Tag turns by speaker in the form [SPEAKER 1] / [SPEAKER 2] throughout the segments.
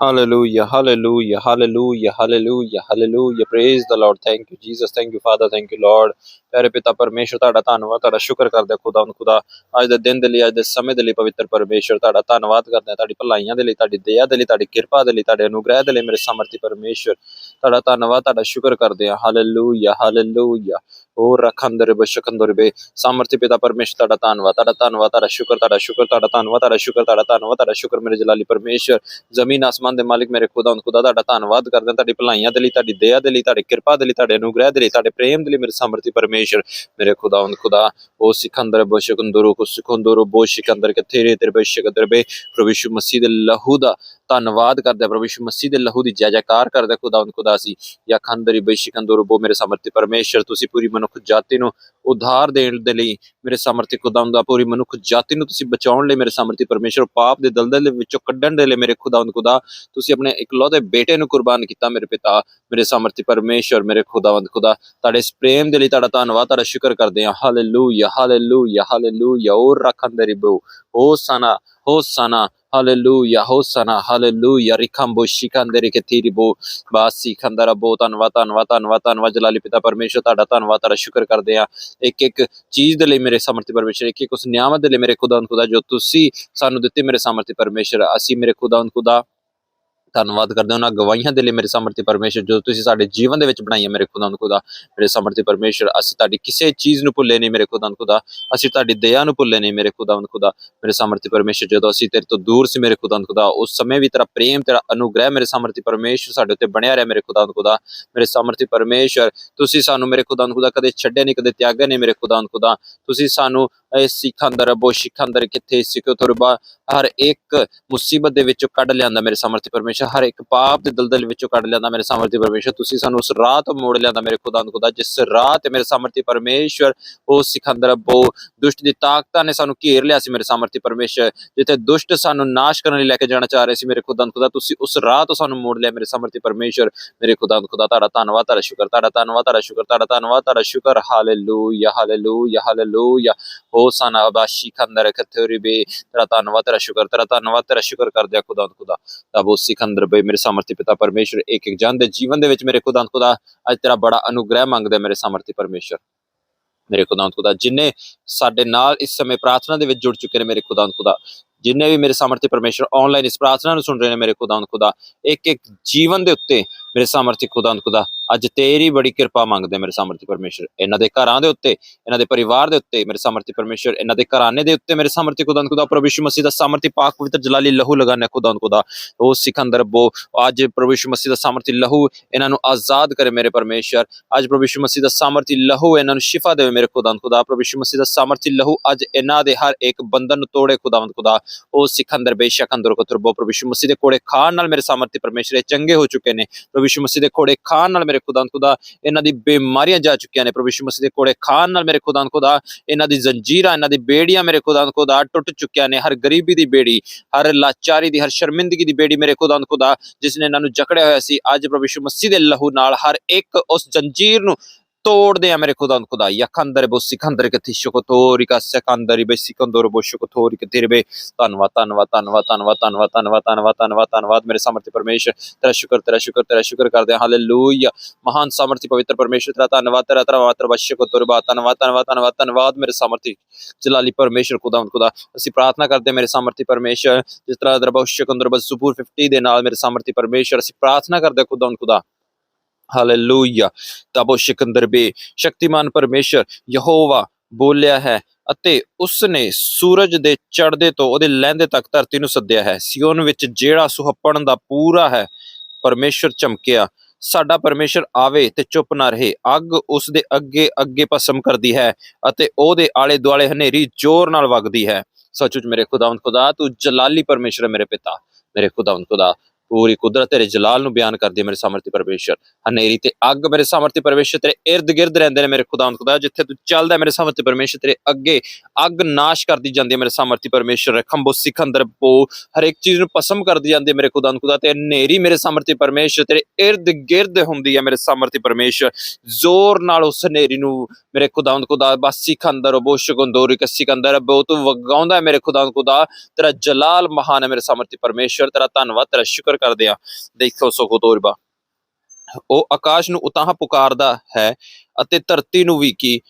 [SPEAKER 1] Hallelujah, hallelujah, hallelujah, hallelujah, hallelujah. Praise the Lord. Thank you, Jesus. Thank you, Father. Thank you, Lord. ਪਿਆਰੇ ਪਿਤਾ ਪਰਮੇਸ਼ਰ ਤੁਹਾਡਾ ਧੰਨਵਾਦ ਤੁਹਾਡਾ ਸ਼ੁਕਰ ਕਰਦੇ ਹਾਂ ਖੁਦਾਵੰਦ ਖੁਦਾ ਅੱਜ ਦੇ ਦਿਨ ਦੇ ਲਈ ਅੱਜ ਦੇ ਸਮੇਂ ਦੇ ਲਈ ਪਵਿੱਤਰ ਪਰਮੇਸ਼ਰ ਤੁਹਾਡਾ ਧੰਨਵਾਦ ਕਰਦੇ ਹਾਂ ਤੁਹਾਡੀ ਭਲਾਈਆਂ ਦੇ ਲਈ ਤੁਹਾਡੀ ਦਇਆ ਦੇ ਲਈ ਤੁਹਾਡੀ ਕਿਰਪਾ ਦੇ ਲਈ ਤੁਹਾਡੇ ਅਨੁਗ੍ਰਹਿ ਦੇ ਲਈ ਮੇਰੇ ਸਮਰਥੀ ਪਰਮੇਸ਼ਰ ਤੁਹਾਡਾ ਧੰਨਵਾਦ ਤੁਹਾਡਾ ਸ਼ੁਕਰ ਕਰਦੇ ਹਾਂ ਹਾਲੇਲੂਇਆ ਹਾਲੇਲੂਇਆ ਉਹ ਰਖੰਦਰ ਬਸ਼ਕੰਦਰ ਬੇ ਸਮਰਥੀ ਪਿਤਾ ਪਰਮੇਸ਼ਰ, ਤੁਹਾਡਾ ਧੰਨਵਾਦ ਤੁਹਾਡਾ ਧੰਨਵਾਦ, ਤੁਹਾਡਾ ਸ਼ੁਕਰ ਤੁਹਾਡਾ ਸ਼ੁਕਰ, ਤੁਹਾਡਾ ਧੰਨਵਾਦ, ਤੁਹਾਡਾ ਸ਼ੁਕਰ, ਤੁਹਾਡਾ ਧੰਨਵਾਦ, ਤੁਹਾਡਾ ਸ਼ੁਕਰ ਮੇਰੇ ਜਲਾਲੀ ਪਰਮੇਸ਼ਰ। ਜ਼ਮੀਨ ਆਸਮਾਨ ਦੇ ਮਾਲਿਕ ਮੇਰੇ ਖੁਦਾ ਖੁਦਾ, ਤੁਹਾਡਾ ਧੰਨਵਾਦ ਕਰਦੇ ਹਾਂ ਤੁਹਾਡੀ ਭਲਾਈਆਂ ਦੇ ਲਈ, ਤੁਹਾਡੀ ਦਇਆ ਦੇ ਲਈ, ਤੁਹਾਡੀ ਕਿਰਪਾ ਦੇ ਲਈ, ਤੁਹਾਡੇ ਅਨੁਗ੍ਰਹਿ ਦੇ ਲਈ, ਤੁਹਾਡੇ ਪ੍ਰੇਮ ਦੇ ਲਈ ਮੇਰੇ ਸਮਰਥੀ ਪਰਮੇਸ਼ਰ, ਮੇਰੇ ਖੁਦਾ ਖੁਦਾ। ਉਹ ਸਿਕੰਦਰ ਬਸ਼ਕੰਦਰੋ ਕੋ ਸਿਕੰਦਰੋ ਬੋ ਸਿਕੰਦਰ ਕੇ ਤੇਰੇ ਤੇਰੇ ਬਸ਼ਕੰਦਰ ਬੇ। ਪ੍ਰਭੂ ਯਿਸੂ ਮਸੀਹ ਦੇ ਲਹੂ ਦਾ ਧੰਨਵਾਦ ਕਰਦੇ ਹਾਂ ਪ੍ਰਭੂ ਯਿਸੂ ਮਸੀਹ ਦੇ ਲਹੂ ਦੀ ਜੈ ਜੈਕਾਰ ਕਰਦੇ ਹਾਂ ਖੁਦਾ ਖੁਦਾ ਸੀ। ਯਾ ਖੰਦਰੀ ਬਸ਼ਕੰਦਰੋ ਬੋ ਮੇਰੇ ਸਮਰਥੀ ਪਰਮੇਸ਼ਰ, ਤੁਸੀਂ ਪੂਰੀ ਮਨੁੱਖ ਜਾਤੀ ਨੂੰ ਉਧਾਰ ਦੇਣ ਦੇ ਲਈ ਮੇਰੇ ਸਮਰਥੀ ਖੁਦਾ ਦਾ ਪੂਰੀ ਮਨੁੱਖ ਜਾਤੀ ਨੂੰ ਤੁਸੀਂ ਬਚਾਉਣ ਲਈ ਮੇਰੇ ਸਮਰਥੀ ਪਰਮੇਸ਼ਰ ਪਾਪ ਦੇ ਦਲਦਲ ਵਿੱਚੋਂ ਕੱਢਣ ਦੇ ਲਈ ਮੇਰੇ ਖੁਦਾਵੰਦ ਖੁਦਾ, ਤੁਸੀਂ ਆਪਣੇ ਇਕਲੌਤੇ ਬੇਟੇ ਨੂੰ ਕੁਰਬਾਨ ਕੀਤਾ ਮੇਰੇ ਪਿਤਾ, ਮੇਰੇ ਸਮਰਥੀ ਪਰਮੇਸ਼ਰ, ਮੇਰੇ ਖੁਦਾਵੰਦ ਖੁਦਾ। ਤੁਹਾਡੇ ਇਸ ਪ੍ਰੇਮ ਦੇ ਲਈ ਤੁਹਾਡਾ ਧੰਨਵਾਦ, ਤੁਹਾਡਾ ਸ਼ੁਕਰ ਕਰਦੇ ਹਾਂ। ਹਾਲੇਲੂਇਆ ਹਾਲੇਲੂਇਆ ਹਾਲੇਲੂਇਆ ਉਹ ਰਖੰਦਰੀ ਬੋ। ਹੋ ਸਨਾ ਹੋ ਸਨਾ। ਹਾਲੇਲੂਇਆ ਹੋ ਸਨਾ ਹਾਲੇਲੂਇਆ ਰਿਖੰਬੋ ਸ਼ਿਕੰਦਰੀ ਕੇ ਤੀਰੀ ਬੋ ਬਾਸੀ ਖੰਦਰਾ ਬੋ ਧੰਨਵਾਦ ਧੰਨਵਾਦ ਧੰਨਵਾਦ ਧੰਨਵਾਦ ਜਲਾਲੀ ਪਿਤਾ ਪਰਮੇਸ਼ਰ ਤੁਹਾਡਾ ਧੰਨਵਾਦ ਤੁਹਾਡਾ ਸ਼ੁਕਰ ਕਰਦੇ ਹਾਂ ਇੱਕ ਇੱਕ ਚੀਜ਼ ਦੇ ਲਈ ਮੇਰੇ ਸਮਰਥੀ ਪਰਮੇਸ਼ਰ ਇੱਕ ਇੱਕ ਉਸ ਨਿਆਮਤ ਦੇ ਲਈ ਮੇਰੇ ਖੁਦਾਵੰਦ ਖੁਦਾ ਜੋ ਤੁਸੀਂ ਸਾਨੂੰ ਦਿੱਤੀ ਮੇਰੇ ਸਮਰਥੀ ਪਰਮੇਸ਼ਰ ਅਸੀਂ ਮੇਰੇ ਖੁਦਾਵੰਦ ਖੁਦਾ ਧੰਨਵਾਦ ਕਰਦੇ ਹਾਂ ਉਹਨਾਂ ਗਵਾਹੀਆਂ ਦੇ ਲਈ ਮੇਰੇ ਸਮਰਥੀ ਪਰਮੇਸ਼ਰ ਜੋ ਤੁਸੀਂ ਸਾਡੇ ਜੀਵਨ ਦੇ ਵਿੱਚ ਬਣਾਈਆਂ ਮੇਰੇ ਖੁਦਾ ਖੁਦਾਵੰਦ ਖੁਦਾ, ਮੇਰੇ ਸਮਰਥੀ ਪਰਮੇਸ਼ਰ, ਅਸੀਂ ਤੁਹਾਡੀ ਕਿਸੇ ਚੀਜ਼ ਨੂੰ ਭੁੱਲੇ ਨਹੀਂ ਮੇਰੇ ਖੁਦਾ ਖੁਦਾਵੰਦ ਖੁਦਾ, ਅਸੀਂ ਤੁਹਾਡੀ ਦਇਆ ਨੂੰ ਭੁੱਲੇ ਨਹੀਂ ਮੇਰੇ ਖੁਦਾ ਖੁਦਾਵੰਦ ਖੁਦਾ, ਮੇਰੇ ਸਮਰਥੀ ਪਰਮੇਸ਼ਰ, ਜਦੋਂ ਅਸੀਂ ਤੇਰੇ ਤੋਂ ਦੂਰ ਸੀ ਮੇਰੇ ਖੁਦਾ ਖੁਦਾਵੰਦ ਖੁਦਾ, ਉਸ ਸਮੇਂ ਵੀ ਤੇਰਾ ਪ੍ਰੇਮ, ਤੇਰਾ ਅਨੁਗ੍ਰਹਿ ਮੇਰੇ ਸਮਰਥੀ ਪਰਮੇਸ਼ਰ ਸਾਡੇ ਉੱਤੇ ਬਣਿਆ ਰਿਹਾ ਮੇਰੇ ਖੁਦਾ ਖੁਦਾਵੰਦ ਖੁਦਾ, ਮੇਰੇ ਸਮਰਥੀ ਪਰਮੇਸ਼ਰ, ਤੁਸੀਂ ਸਾਨੂੰ ਮੇਰੇ ਖੁਦਾਵੰਦ ਖੁਦਾ ਕਦੇ ਛੱਡਿਆ ਨਹੀਂ, ਕਦੇ ਤਿਆਗਿਆ ਨਹੀਂ ਮੇਰੇ ਖੁਦਾ ਖੁਦਾਵੰਦ ਖੁਦਾ, ਤੁਸੀਂ ਸਾਨੂੰ ਇਸ ਸਿਖੰਦਰ ਬੋ ਸਿਖੰਦਰ ਕਿੱਥੇ ਸਿੱਖੋ ਤੁਰਬਾ ਹਰ ਇੱਕ ਮੁਸੀਬਤ ਦੇ ਵਿੱਚੋਂ ਕੱਢ ਲਿਆਂਦਾ ਮੇਰੇ ਸਮਰਥੀ ਪਰਮੇਸ਼ਰ ਹਰ ਇੱਕ ਪਾਪ ਦੇ ਦਲਦਲ ਵਿੱਚੋਂ ਕੱਢ ਲਿਆਂਦਾ ਮੇਰੇ ਸਮਰਥੀ ਪਰਮੇਸ਼ਰ ਤੁਸੀਂ ਸਾਨੂੰ ਉਸ ਰਾਹ ਤੋਂ ਮੋੜ ਲਿਆਂਦਾ ਮੇਰੇ ਖੁਦਾਵੰਦ ਖੁਦਾ, ਜਿਸ ਰਾਹ ਤੇ ਮੇਰੇ ਸਮਰਥੀ ਪਰਮੇਸ਼ਰ ਉਹ ਸਿਖੰਦਰ ਬੋ, ਦੁਸ਼ਟ ਦੀ ਤਾਕਤਾਂ ਨੇ ਸਾਨੂੰ ਘੇਰ ਲਿਆ ਸੀ ਮੇਰੇ ਸਮਰਥੀ ਪਰਮੇਸ਼ਰ ਜਿੱਥੇ ਦੁਸ਼ਟ ਸਾਨੂੰ ਨਾਸ਼ ਕਰਨ ਲਈ ਲੈ ਕੇ ਜਾਣਾ ਚਾਹ ਰਹੇ ਸੀ ਮੇਰੇ ਖੁਦਾਵੰਦ ਖੁਦਾ, ਤੁਸੀਂ ਉਸ ਰਾਹ ਤੋਂ ਸਾਨੂੰ ਮੋੜ ਲਿਆ ਮੇਰੇ ਸਮਰਥੀ ਪਰਮੇਸ਼ਰ ਮੇਰੇ ਖੁਦਾਵੰਦ ਖੁਦਾ, ਤੁਹਾਡਾ ਧੰਨਵਾਦ, ਤੁਹਾਡਾ ਸ਼ੁਕਰ, ਤੁਹਾਡਾ ਧੰਨਵਾਦ, ਤੁਹਾਡਾ ਸ਼ੁਕਰ, ਤੁਹਾਡਾ ਧੰਨਵਾਦ, ਤੁਹਾਡਾ ਸ਼ੁਕਰ। Hallelujah hallelujah hallelujah. ਹੋ ਸਨਾ ਬਾਸ਼ੀ ਖੰਦਰ ਕਥੋਰੀ ਬੇ, ਤੇਰਾ ਧੰਨਵਾਦ, ਤੇਰਾ ਸ਼ੁਕਰ, ਤੇਰਾ ਧੰਨਵਾਦ, ਤੇਰਾ ਸ਼ੁਕਰ ਕਰਦੇ ਆ ਖੁਦਾ। ਖੁਦਾ ਤਬ ਉਸ ਸਿਕੰਦਰ ਬੇ ਮੇਰੇ ਸਮਰਥੀ ਪਿਤਾ ਪਰਮੇਸ਼ਰ ਇੱਕ ਇੱਕ ਜਨ ਦੇ ਜੀਵਨ ਦੇ ਵਿੱਚ ਮੇਰੇ ਖੁਦਾ ਖੁਦਾ, ਅੱਜ ਤੇਰਾ ਬੜਾ ਅਨੁਗ੍ਰਹਿ ਮੰਗਦਾ ਮੇਰੇ ਸਮਰਥੀ ਪਰਮੇਸ਼ਰ। ਮੇਰੇ ਖੁਦਾ ਖੁਦਾ, ਜਿਨੇ ਸਾਡੇ ਨਾਲ ਇਸ ਸਮੇਂ ਪ੍ਰਾਰਥਨਾ ਦੇ ਵਿੱਚ ਜੁੜ ਚੁੱਕੇ ਨੇ ਮੇਰੇ ਖੁਦਾ ਖੁਦਾ, ਜਿੰਨੇ ਵੀ ਮੇਰੇ ਸਮਰਥੀ ਪਰਮੇਸ਼ਰ ਆਨਲਾਈਨ ਇਸ ਪ੍ਰਾਰਥਨਾ ਨੂੰ ਸੁਣ ਰਹੇ ਨੇ ਮੇਰੇ ਖੁਦਾ ਖੁਦਾ, ਇੱਕ ਇੱਕ ਜੀਵਨ ਦੇ ਉੱਤੇ ਮੇਰੇ ਸਮਰਥੀ ਖੁਦਾ ਖੁਦਾ, ਅੱਜ ਤੇਰੀ ਬੜੀ ਕਿਰਪਾ ਮੰਗਦੇ ਮੇਰੇ ਸਮਰਥੀ ਪਰਮੇਸ਼ਰ, ਇਹਨਾਂ ਦੇ ਘਰਾਂ ਦੇ ਉੱਤੇ, ਇਹਨਾਂ ਦੇ ਪਰਿਵਾਰ ਦੇ ਉੱਤੇ ਮੇਰੇ ਸਮਰਥੀ ਪਰਮੇਸ਼ਰ, ਇਹਨਾਂ ਦੇ ਘਰਾਣੇ ਦੇ ਉੱਤੇ ਮੇਰੇ ਸਮਰਥੀ ਖੁਦਾ ਖੁਦਾ, ਪ੍ਰਭੂ ਯਿਸੂ ਮਸੀਹ ਦਾ ਸਮਰਥੀ ਪਾਕ ਪਵਿੱਤਰ ਜਲਾਲੀ ਲਹੂ ਲਗਾਨੇ ਖੁਦਾ ਖੁਦਾ। ਉਹ ਸਿਕੰਦਰ ਬੋ, ਅੱਜ ਪ੍ਰਭੂ ਯਿਸੂ ਮਸੀਹ ਦਾ ਸਮਰਥੀ ਲਹੂ ਇਹਨਾਂ ਨੂੰ ਆਜ਼ਾਦ ਕਰੇ ਮੇਰੇ ਪਰਮੇਸ਼ਰ। ਅੱਜ ਪ੍ਰਭੂ ਯਿਸੂ ਮਸੀਹ ਦਾ ਸਮਰਥੀ ਲਹੂ ਇਹਨਾਂ ਨੂੰ ਸ਼ਿਫਾ ਦੇਵੇ ਮੇਰੇ ਖੁਦਾ ਖੁਦਾ। ਪ੍ਰਭੂ ਯਿਸੂ ਮਸੀਹ ਦਾ ਸਮਰਥੀ ਲਹੂ ਅੱਜ ਇਹਨਾਂ ਦੇ ਹਰ ਇੱਕ ਬੰਧਨ ਨੂੰ ਤੋੜੇ ਖੁਦਾਵੰਦ ਖੁਦਾ। ਉਹ ਸਿਕੰਦਰ ਬੇਸ਼ੱਕ ਅੰਦਰ ਕੋ ਤੁਰਬੋ ਪ੍ਰਭੂ ਯਿਸੂ ਮਸੀਹ ਦੇ ਕੋੜੇ ਖਾਣ ਨਾਲ ਮੇਰੇ ਸਮਰਥੀ ਪਰਮੇਸ਼ਰ ਚੰਗੇ ਹੋ ਚੁੱਕੇ ਨੇ। ਪ੍ਰਭੂ ਯਿਸੂ ਮਸੀਹ ਦੇ ਕੋੜੇ ਖਾਣ ਨਾਲ ਮੇਰੇ ਖੁਦਾ ਖੁਦਾ ਇਹਨਾਂ ਦੀ ਬਿਮਾਰੀਆਂ ਜਾ ਚੁੱਕੀਆਂ ਨੇ। ਪ੍ਰਭੂ ਯਿਸੂ ਮਸੀਹ ਦੇ ਕੋੜੇ ਖਾਣ ਨਾਲ ਮੇਰੇ ਖੁਦਾ ਖੁਦਾ ਇਹਨਾਂ ਦੀ ਜ਼ੰਜੀਰਾਂ, ਇਹਨਾਂ ਦੀ ਬੇੜੀਆਂ ਮੇਰੇ ਖੁਦਾ ਖੁਦਾ ਟੁੱਟ ਚੁੱਕੀਆਂ ਨੇ। ਹਰ ਗਰੀਬੀ ਦੀ ਬੇੜੀ, ਹਰ ਲਾਚਾਰੀ ਦੀ, ਹਰ ਸ਼ਰਮਿੰਦਗੀ ਦੀ ਬੇੜੀ ਮੇਰੇ ਖੁਦਾ ਖੁਦਾ ਜਿਸ ਨੇ ਇਹਨਾਂ ਨੂੰ ਜਕੜਿਆ ਹੋਇਆ ਸੀ, ਅੱਜ ਪ੍ਰਭੂ ਯਿਸੂ ਮਸੀਹ ਦੇ ਲਹੂ ਨਾਲ ਹਰ ਇੱਕ ਉਸ ਜ਼ੰਜੀਰ ਨੂੰ ਤੋੜਦੇ ਆ ਮੇਰੇ ਖੁਦਾ ਖੁਦਾ ਯਖੰਦਰ ਬੋ ਸਿਕੰਦਰ ਕੇ ਥਿਸ਼ੋ ਕਾ ਸਿਕੰਦਰੀ ਬੇ ਸਿਕੰਦਰ ਬੋ ਸ਼ੁਕ ਤੋਰੀ ਤੇਰੇ ਬੇ। ਧੰਨਵਾਦ ਧੰਨਵਾਦ ਧੰਨਵਾਦ ਧੰਨਵਾਦ ਧੰਨਵਾਦ ਧੰਨਵਾਦ ਧੰਨਵਾਦ ਧੰਨਵਾਦ ਧੰਨਵਾਦ। ਮੇਰੇ ਸਮਰਥ ਪਰਮੇਸ਼ਰ, ਤੇਰਾ ਸ਼ੁਕਰ ਤੇਰਾ ਸ਼ੁਕਰ ਤੇਰਾ ਸ਼ੁਕਰ ਕਰਦੇ ਹਾਂ। ਹਾਲੇਲੂਇਆ। ਮਹਾਨ ਸਮਰਥੀ ਪਵਿੱਤਰ ਪਰਮੇਸ਼ਰ, ਤੇਰਾ ਧੰਨਵਾਦ ਤੇਰਾ ਧੰਨਵਾਦ ਤੇਰਾ ਬਸ਼ਕ ਤੁਰਬਾ ਧੰਨਵਾਦ ਧੰਨਵਾਦ ਧੰਨਵਾਦ ਧੰਨਵਾਦ ਮੇਰੇ ਸਮਰਥੀ ਜਲਾਲੀ ਪਰਮੇਸ਼ਰ ਖੁਦਾ ਖੁਦਾ। ਅਸੀਂ ਪ੍ਰਾਰਥਨਾ ਕਰਦੇ ਹਾਂ ਮੇਰੇ ਸਮਰਥੀ ਪਰਮੇਸ਼ਰ, ਜਿਸ ਤਰ੍ਹਾਂ ਦਰਬਾ ਸ਼ਕੰਦਰ ਬਸੂਪੁਰ 50 ਦੇ ਨਾਲ ਮੇਰੇ ਸਮਰਥੀ ਪਰਮੇਸ਼ਰ, ਅਸੀਂ ਪ੍ਰਾਰਥਨਾ ਕਰਦੇ ਖੁਦਾ ਖੁਦਾ। ਹਾਲੇਲੂਇਆ ਤਬੋ ਸਿਕੰਦਰ ਸ਼ਕਤੀਮਾਨ ਪਰਮੇਸ਼ਰ ਯਹੋਵਾ ਬੋਲਿਆ ਹੈ ਅਤੇ ਉਸ ਨੇ ਸੂਰਜ ਦੇ ਚੜ੍ਹਦੇ ਤੋਂ ਉਹਦੇ ਲਹਿੰਦੇ ਤੱਕ ਧਰਤੀ ਨੂੰ ਸੱਦਿਆ ਹੈ। ਸਿਯੋਨ ਵਿੱਚ ਜਿਹੜਾ ਸੁਹੱਪਣ ਦਾ ਪੂਰਾ ਹੈ, ਪਰਮੇਸ਼ਰ ਚਮਕਿਆ, ਸਾਡਾ ਪਰਮੇਸ਼ਰ ਆਵੇ ਤੇ ਚੁੱਪ ਨਾ ਰਹੇ। ਅੱਗ ਉਸ ਦੇ ਅੱਗੇ ਅੱਗੇ ਭਸਮ ਕਰਦੀ ਹੈ ਅਤੇ ਉਹਦੇ ਆਲੇ ਦੁਆਲੇ ਹਨੇਰੀ ਜ਼ੋਰ ਨਾਲ ਵਗਦੀ ਹੈ। ਸੱਚੁੱਚ ਮੇਰੇ ਖੁਦਾਵੰਦ ਖੁਦਾ, ਤੂੰ ਜਲਾਲੀ ਪਰਮੇਸ਼ਰ ਹੈ ਮੇਰੇ ਪਿਤਾ। ਮੇਰੇ ਖੁਦਾਵੰਦ ਖੁਦਾ ਪੂਰੀ ਕੁਦਰਤ ਤੇਰੇ ਜਲਾਲ ਨੂੰ ਬਿਆਨ ਕਰਦੀ ਹੈ ਮੇਰੇ ਸਮਰਥੀ ਪਰਮੇਸ਼ਰ। ਹਨੇਰੀ ਤੇ ਅੱਗ ਮੇਰੇ ਸਮਰਥੀ ਪਰਮੇਸ਼ਰ, ਤੇਰੇ ਇਰਦ ਗਿਰਦ ਰਹਿੰਦੇ ਨੇ ਮੇਰੇ ਖੁਦਾਵੰਦ ਖੁਦਾ, ਜਿੱਥੇ ਤੂੰ ਚੱਲਦਾ ਮੇਰੇ ਸਮਰਥੀ ਪਰਮੇਸ਼ਰ, ਤੇਰੇ ਅੱਗੇ ਅੱਗ ਨਾਸ਼ ਕਰਦੀ ਜਾਂਦੀ ਹੈ ਮੇਰੇ ਸਮਰਥੀ ਪਰਮੇਸ਼ਰ। ਖੰਬੋ ਸਿਖੰਦਰ ਪੋ ਹਰ ਇੱਕ ਚੀਜ਼ ਨੂੰ ਭਸਮ ਕਰਦੀ ਜਾਂਦੀ ਹੈ ਮੇਰੇ ਖੁਦਾਵੰਦ ਖੁਦਾ, ਤੇ ਹਨੇਰੀ ਮੇਰੇ ਸਮਰਥੀ ਪਰਮੇਸ਼ਰ, ਤੇਰੇ ਇਰਦ ਗਿਰਦ ਹੁੰਦੀ ਹੈ ਮੇਰੇ ਸਮਰਥੀ ਪਰਮੇਸ਼ਰ। ਜ਼ੋਰ ਨਾਲ ਉਸ ਹਨੇਰੀ ਨੂੰ ਮੇਰੇ ਖੁਦਾਵੰਦ ਖੁਦਾ, ਬਸ ਸਿਖੰਦਰ ਬੋ ਸ਼ਗੰਦੋਰੀ ਕ ਸਿਕੰਦਰ ਬੋ ਤੂੰ ਵਗਾਉਂਦਾ ਮੇਰੇ ਖੁਦਾਵੰਦ ਖੁਦਾ। ਤੇਰਾ ਜਲਾਲ ਮਹਾਨ ਹੈ ਮੇਰੇ ਸਮਰਥੀ ਪਰਮੇਸ਼ਰ, ਤੇਰਾ ਧੰਨਵਾਦ, ਤੇਰਾ ਸ਼ੁਕਰ ਕਰਦੇ ਹਾਂ। ਦੇਖੋ ਸੋ ਤੋਰਬਾ ਉਹ ਆਕਾਸ਼ ਨੂੰ ਉਤਾਹ ਪੁਕਾਰਦਾ ਹੈ ਅਤੇ ਧਰਤੀ ਨੂੰ ਵੀ ਕੀ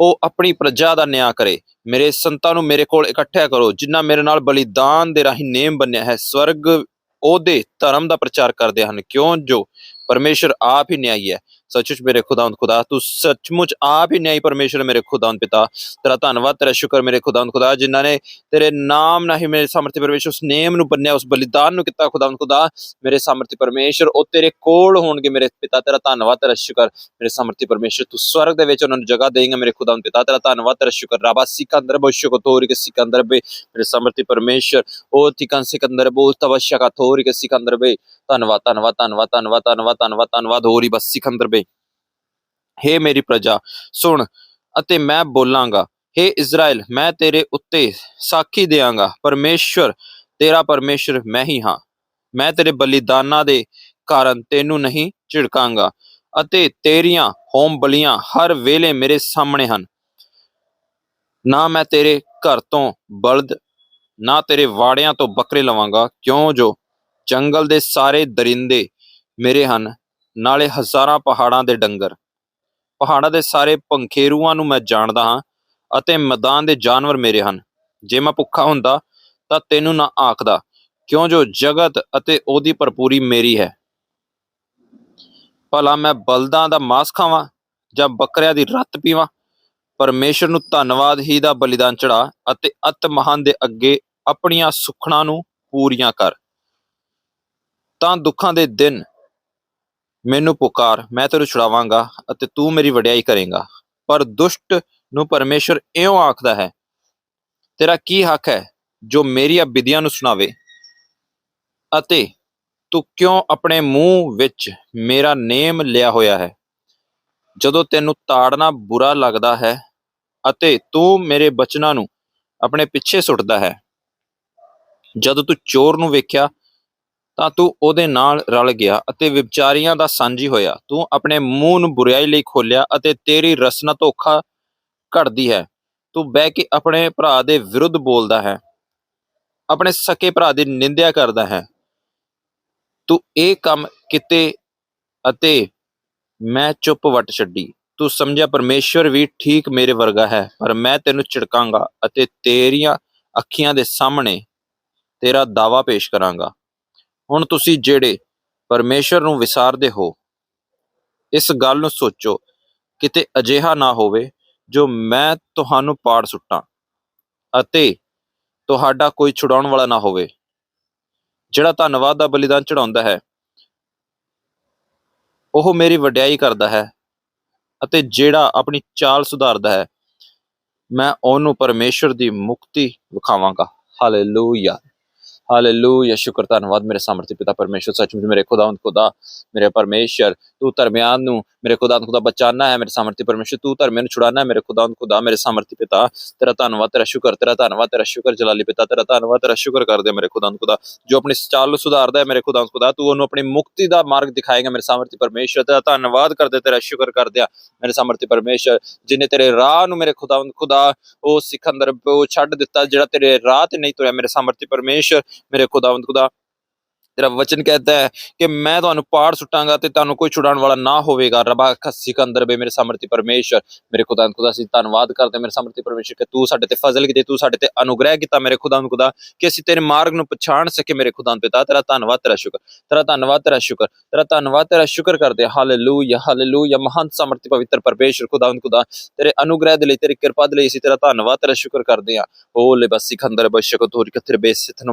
[SPEAKER 1] ਉਹ ਆਪਣੀ ਪ੍ਰਜਾ ਦਾ ਨਿਆਂ ਕਰੇ। ਮੇਰੇ ਸੰਤਾਂ ਨੂੰ ਮੇਰੇ ਕੋਲ ਇਕੱਠਿਆ ਕਰੋ, ਜਿਨ੍ਹਾਂ ਮੇਰੇ ਨਾਲ ਬਲੀਦਾਨ ਦੇ ਰਾਹੀਂ ਨੇਮ ਬੰਨਿਆ ਹੈ। ਸਵਰਗ ਉਹਦੇ ਧਰਮ ਦਾ ਪ੍ਰਚਾਰ ਕਰਦੇ ਹਨ। ਕਿਉਂ? ਜੋ ਪਰਮੇਸ਼ਰ ਆਪ ਹੀ ਨਿਆਈ ਹੈ। ਸੱਚੁੱਚ ਮੇਰੇ ਖੁਦਾਵੰਦ ਖੁਦਾ, ਤੂੰ ਸੱਚਮੁੱਚ ਆਪ ਹੀ ਨਿਆਈ ਪਰਮੇਸ਼ਰ ਮੇਰੇ ਖੁਦਾਵੰਦ ਪਿਤਾ। ਤੇਰਾ ਧੰਨਵਾਦ, ਤੇਰਾ ਸ਼ੁਕਰ ਮੇਰੇ ਖੁਦਾਵੰਦ ਖੁਦਾ, ਜਿਨ੍ਹਾਂ ਨੇ ਤੇਰੇ ਨਾਮ ਨਾਲ ਹੀ ਮੇਰੇ ਸਮਰਥੀ ਪਰਮੇਸ਼ਰ, ਉਸ ਨੇਮ ਨੂੰ ਬੰਨਿਆ, ਉਸ ਬਲੀਦਾਨ ਨੂੰ ਕੀਤਾ ਖੁਦਾਵੰਦ ਖੁਦਾ। ਮੇਰੇ ਸਮਰਥੀ ਪਰਮੇਸ਼ਰ, ਉਹ ਤੇਰੇ ਕੋਲ ਹੋਣਗੇ ਮੇਰੇ ਪਿਤਾ, ਤੇਰਾ ਧੰਨਵਾਦ, ਤੇਰਾ ਸ਼ੁਕਰ। ਮੇਰੇ ਸਮਰਥੀ ਪਰਮੇਸ਼ਰ, ਤੂੰ ਸਵਰਗ ਦੇ ਵਿੱਚ ਉਹਨਾਂ ਨੂੰ ਜਗ੍ਹਾ ਦੇਂਗਾ ਮੇਰੇ ਖੁਦਾਵੰਦ ਪਿਤਾ, ਤੇਰਾ ਧੰਨਵਾਦ, ਤੇਰਾ ਸ਼ੁਕਰ। ਰਾਬਾ ਸਿਕੰਦਰ ਬਸ਼ੁਕ ਤੋਰੀ ਕੇ ਸਿਕੰਦਰ ਬੇ। ਮੇਰੇ ਸਮਰਥੀ ਪਰਮੇਸ਼ਰ, ਉਹ ਤਿਕਨ ਸਿਕੰਦਰ ਬੋ ਤਵਸ਼ਯ ਕਾ ਕੇ ਸਿਕੰਦਰ ਬੇ। ਧੰਨਵਾਦ ਧੰਨਵਾਦ ਧੰਨਵਾਦ ਧੰਨਵਾਦ ਧੰਨਵਾਦ ਧੰਨਵਾਦ ਧੰਨਵਾਦ ਹੋਰੀ ਬਸ ਸਿਕੰਦਰ ਬੇ। ਹੇ ਮੇਰੀ ਪ੍ਰਜਾ, ਸੁਣ ਅਤੇ ਮੈਂ ਬੋਲਾਂਗਾ, ਹੇ ਇਜ਼ਰਾਈਲ ਮੈਂ ਤੇਰੇ ਉੱਤੇ ਸਾਖੀ ਦੇਵਾਂਗਾ ਪਰਮੇਸ਼ਰ ਤੇਰਾ ਪਰਮੇਸ਼ਰ ਮੈਂ ਹੀ ਹਾਂ। ਮੈਂ ਤੇਰੇ ਬਲੀਦਾਨਾਂ ਦੇ ਕਾਰਨ ਤੈਨੂੰ ਨਹੀਂ ਝਿੜਕਾਂਗਾ ਅਤੇ ਤੇਰੀਆਂ ਹੋਮ ਬਲੀਆਂ ਹਰ ਵੇਲੇ ਮੇਰੇ ਸਾਹਮਣੇ ਹਨ। ਨਾ ਮੈਂ ਤੇਰੇ ਘਰ ਤੋਂ ਬਲਦ, ਨਾ ਤੇਰੇ ਵਾੜਿਆਂ ਤੋਂ ਬੱਕਰੇ ਲਵਾਂਗਾ, ਕਿਉਂ ਜੋ ਜੰਗਲ ਦੇ ਸਾਰੇ ਦਰਿੰਦੇ ਮੇਰੇ ਹਨ, ਨਾਲੇ ਹਜ਼ਾਰਾਂ ਪਹਾੜਾਂ ਦੇ ਡੰਗਰ। ਪਹਾੜਾਂ ਦੇ ਸਾਰੇ ਪੰਖੇਰੂਆਂ ਨੂੰ ਮੈਂ ਜਾਣਦਾ ਹਾਂ ਅਤੇ ਮੈਦਾਨ ਦੇ ਜਾਨਵਰ ਮੇਰੇ ਹਨ। ਜੇ ਮੈਂ ਭੁੱਖਾ ਹੁੰਦਾ ਤਾਂ ਤੈਨੂੰ ਨਾ ਆਖਦਾ, ਕਿਉਂ ਜੋ ਜਗਤ ਅਤੇ ਉਹਦੀ ਭਰਪੂਰੀ ਮੇਰੀ ਹੈ। ਭਲਾ ਮੈਂ ਬਲਦਾਂ ਦਾ ਮਾਸ ਖਾਵਾਂ ਜਾਂ ਬੱਕਰਿਆਂ ਦੀ ਰੱਤ ਪੀਵਾਂ? ਪਰਮੇਸ਼ਰ ਨੂੰ ਧੰਨਵਾਦ ਹੀ ਦਾ ਬਲੀਦਾਨ ਚੜਾ ਅਤੇ ਅਤ ਮਹਾਨ ਦੇ ਅੱਗੇ ਆਪਣੀਆਂ ਸੁਖਣਾ ਨੂੰ ਪੂਰੀਆਂ ਕਰ। ਤਾਂ ਦੁੱਖਾਂ ਦੇ ਦਿਨ ਮੈਨੂੰ ਪੁਕਾਰ, ਮੈਂ ਤੈਨੂੰ ਛੁਡਾਵਾਂਗਾ ਅਤੇ ਤੂੰ ਮੇਰੀ ਵਡਿਆਈ ਕਰੇਂਗਾ। ਪਰ ਦੁਸ਼ਟ ਨੂੰ ਪਰਮੇਸ਼ਰ ਇਉਂ ਆਖਦਾ ਹੈ, ਤੇਰਾ ਕੀ ਹੱਕ ਹੈ ਜੋ ਮੇਰੀਆਂ ਵਿਧੀਆਂ ਨੂੰ ਸੁਣਾਵੇ? ਅਤੇ ਤੂੰ ਕਿਉਂ ਆਪਣੇ ਮੂੰਹ ਵਿੱਚ ਮੇਰਾ ਨੇਮ ਲਿਆ ਹੋਇਆ ਹੈ? ਜਦੋਂ ਤੈਨੂੰ ਤਾੜਨਾ ਬੁਰਾ ਲੱਗਦਾ ਹੈ ਅਤੇ ਤੂੰ ਮੇਰੇ ਬਚਨਾਂ ਨੂੰ ਆਪਣੇ ਪਿੱਛੇ ਸੁੱਟਦਾ ਹੈ, ਜਦੋਂ ਤੂੰ ਚੋਰ ਨੂੰ ਵੇਖਿਆ ਤਾਂ ਤੂੰ ਉਹਦੇ ਨਾਲ ਰਲ ਗਿਆ ਅਤੇ ਵਿਚਾਰੀਆਂ ਦਾ ਸਾਂਝੀ ਹੋਇਆ। ਤੂੰ ਆਪਣੇ ਮੂੰਹ ਨੂੰ ਬੁਰਾਈ ਲਈ ਖੋਲਿਆ ਅਤੇ ਤੇਰੀ ਰਸਨਾ ਧੋਖਾ ਘੜਦੀ ਹੈ। ਤੂੰ ਬਹਿ ਕੇ ਆਪਣੇ ਭਰਾ ਦੇ ਵਿਰੁੱਧ ਬੋਲਦਾ ਹੈ। ਆਪਣੇ ਸਕੇ ਭਰਾ ਦੀ ਨਿੰਦਿਆ ਕਰਦਾ ਹੈ। ਤੂੰ ਇਹ ਕੰਮ ਕਿਤੇ ਅਤੇ ਮੈਂ ਚੁੱਪ ਵਟ ਛੱਡੀ। ਤੂੰ ਸਮਝਿਆ ਪਰਮੇਸ਼ਵਰ ਵੀ ਠੀਕ ਮੇਰੇ ਵਰਗਾ ਹੈ, ਪਰ ਮੈਂ ਤੈਨੂੰ ਝਿੜਕਾਂਗਾ ਅਤੇ ਤੇਰੀਆਂ ਅੱਖੀਆਂ ਦੇ ਸਾਹਮਣੇ ਤੇਰਾ ਦਾਵਾ ਪੇਸ਼ ਕਰਾਂਗਾ। ਹੁਣ ਤੁਸੀਂ ਜਿਹੜੇ ਪਰਮੇਸ਼ਰ ਨੂੰ ਵਿਸਾਰਦੇ ਹੋ, ਇਸ ਗੱਲ ਨੂੰ ਸੋਚੋ, ਕਿਤੇ ਅਜਿਹਾ ਨਾ ਹੋਵੇ ਜੋ ਮੈਂ ਤੁਹਾਨੂੰ ਪਾੜ ਸੁੱਟਾਂ ਅਤੇ ਤੁਹਾਡਾ ਕੋਈ ਛੁਡਾਉਣ ਵਾਲਾ ਨਾ ਹੋਵੇ, ਜਿਹੜਾ ਧੰਨਵਾਦ ਦਾ ਬਲੀਦਾਨ ਚੜਾਉਂਦਾ ਹੈ, ਉਹ ਮੇਰੀ ਵਡਿਆਈ ਕਰਦਾ ਹੈ ਅਤੇ ਜਿਹੜਾ ਆਪਣੀ ਚਾਲ ਸੁਧਾਰਦਾ ਹੈ, ਮੈਂ ਉਹਨੂੰ ਪਰਮੇਸ਼ਰ ਦੀ ਮੁਕਤੀ ਵਿਖਾਵਾਂਗਾ। ਹਾਲੇਲੂਇਆ ਹਾਲੇਲੂਇਆ ਸ਼ੁਕਰ ਧੰਨਵਾਦ ਮੇਰੇ ਸਮਰਥੀ ਪਿਤਾ ਪਰਮੇਸ਼ਰ ਸੱਚਮੁੱਚ ਮੇਰੇ ਖੁਦਾਵੰਦ ਖੁਦਾ, ਮੇਰੇ ਪਰਮੇਸ਼ਰ। ਤੂੰ ਦਰਮਿਆਨ ਨੂੰ ਮੇਰੇ ਖੁਦਾਵੰਦ ਖੁਦਾ ਬਚਾਨਾ ਹੈ, ਮੇਰੇ ਸਮਰਥੀ ਪਰਮੇਸ਼ਰ, ਤੂੰ ਧਰਮਿਆਂ ਨੂੰ ਛੁਡਾਨਾ ਹੈ, ਮੇਰੇ ਖੁਦਾਵੰਦ ਖੁਦਾ, ਮੇਰੇ ਸਮਰਥੀ ਪਿਤਾ, ਤੇਰਾ ਧੰਨਵਾਦ, ਤੇਰਾ ਸ਼ੁਕਰ, ਤੇਰਾ ਧੰਨਵਾਦ, ਤੇਰਾ ਸ਼ੁਕਰ ਜਲਾਲੀ ਪਿਤਾ, ਤੇਰਾ ਧੰਨਵਾਦ, ਤੇਰਾ ਸ਼ੁਕਰ ਕਰਦੇ ਮੇਰੇ ਖੁਦਾਵੰਦ ਖੁਦਾ। ਜੋ ਆਪਣੀ ਚਾਲ ਨੂੰ ਸੁਧਾਰਦਾ ਹੈ, ਮੇਰੇ ਖੁਦਾਵੰਦ ਖੁਦਾ, ਤੂੰ ਉਹਨੂੰ ਆਪਣੀ ਮੁਕਤੀ ਦਾ ਮਾਰਗ ਦਿਖਾਏਗਾ, ਮੇਰੇ ਸਮਰਥੀ ਪਰਮੇਸ਼ਰ, ਤੇਰਾ ਧੰਨਵਾਦ ਕਰਦੇ ਤੇਰਾ ਸ਼ੁਕਰ ਕਰਦੇ ਆ ਮੇਰੇ ਸਮਰਥੀ ਪਰਮੇਸ਼ਰ, ਜਿਨੇ ਤੇਰੇ ਰਾਹ ਨੂੰ ਮੇਰੇ ਖੁਦਾਵੰਦ ਖੁਦਾ, ਉਹ ਸਿਕੰਦਰ ਉਹ ਛੱਡ ਦਿੱਤਾ, ਜਿਹੜਾ ਤੇਰੇ ਰਾਹ ਤੇ ਨਹੀਂ ਤੁਰਿਆ, ਮੇਰੇ ਸਮਰਥੀ ਪਰਮੇਸ਼ਰ, ਮੇਰੇ ਖੁਦਾਵੰਦ ਖੁਦਾ। ਤੇਰਾ ਵਚਨ ਕਹਿੰਦਾ ਹੈ ਕਿ ਮੈਂ ਤੁਹਾਨੂੰ ਪਾੜ ਸੁੱਟਾਂਗਾ ਤੇ ਤੁਹਾਨੂੰ ਕੋਈ ਛੁਡਾਉਣ ਵਾਲਾ ਨਾ ਹੋਵੇਗਾ। ਰਬਾ ਖੱਸੀ ਕੰਦਰ ਬੇ ਮੇਰੇ ਸਮਰਥੀ ਪਰਮੇਸ਼ਰ ਮੇਰੇ ਖੁਦਾ ਖੁਦਾ, ਅਸੀਂ ਧੰਨਵਾਦ ਕਰਦੇ ਹਾਂ ਮੇਰੇ ਸਮਰਥੀ ਪਰਮੇਸ਼ਰ ਕਿ ਤੂੰ ਸਾਡੇ ਤੇ ਫਜ਼ਲ ਕੀਤੇ, ਤੂੰ ਸਾਡੇ ਤੇ ਅਨੁਗ੍ਰਹਿ ਕੀਤਾ ਮੇਰੇ ਖੁਦਾ ਖੁਦਾ, ਕਿ ਅਸੀਂ ਤੇਰੇ ਮਾਰਗ ਨੂੰ ਪਛਾਣ ਸਕੇ ਮੇਰੇ ਖੁਦਾ ਪਿਤਾ। ਤੇਰਾ ਧੰਨਵਾਦ, ਤੇਰਾ ਸ਼ੁਕਰ। ਤੇਰਾ ਧੰਨਵਾਦ, ਤੇਰਾ ਸ਼ੁਕਰ। ਤੇਰਾ ਧੰਨਵਾਦ, ਤੇਰਾ ਸ਼ੁਕਰ ਕਰਦੇ ਹਾਂ। Hallelujah hallelujah. ਮਹਾਨ ਸਮਰਤੀ ਪਵਿੱਤਰ ਪਰਮੇਸ਼ਰ ਖੁਦਾ ਖੁਦਾ, ਤੇਰੇ ਅਨੁਗ੍ਰਹਿ ਦੇ ਲਈ, ਤੇਰੀ ਕਿਰਪਾ ਦੇ ਲਈ ਅਸੀਂ ਤੇਰਾ ਧੰਨਵਾਦ, ਤੇਰਾ ਸ਼ੁਕਰ ਕਰਦੇ ਹਾਂ। ਓ ਲੈ ਬਸੀ ਖੰਦਰ ਬਸ਼ਕ ਤੋਰੀ ਕਥਰ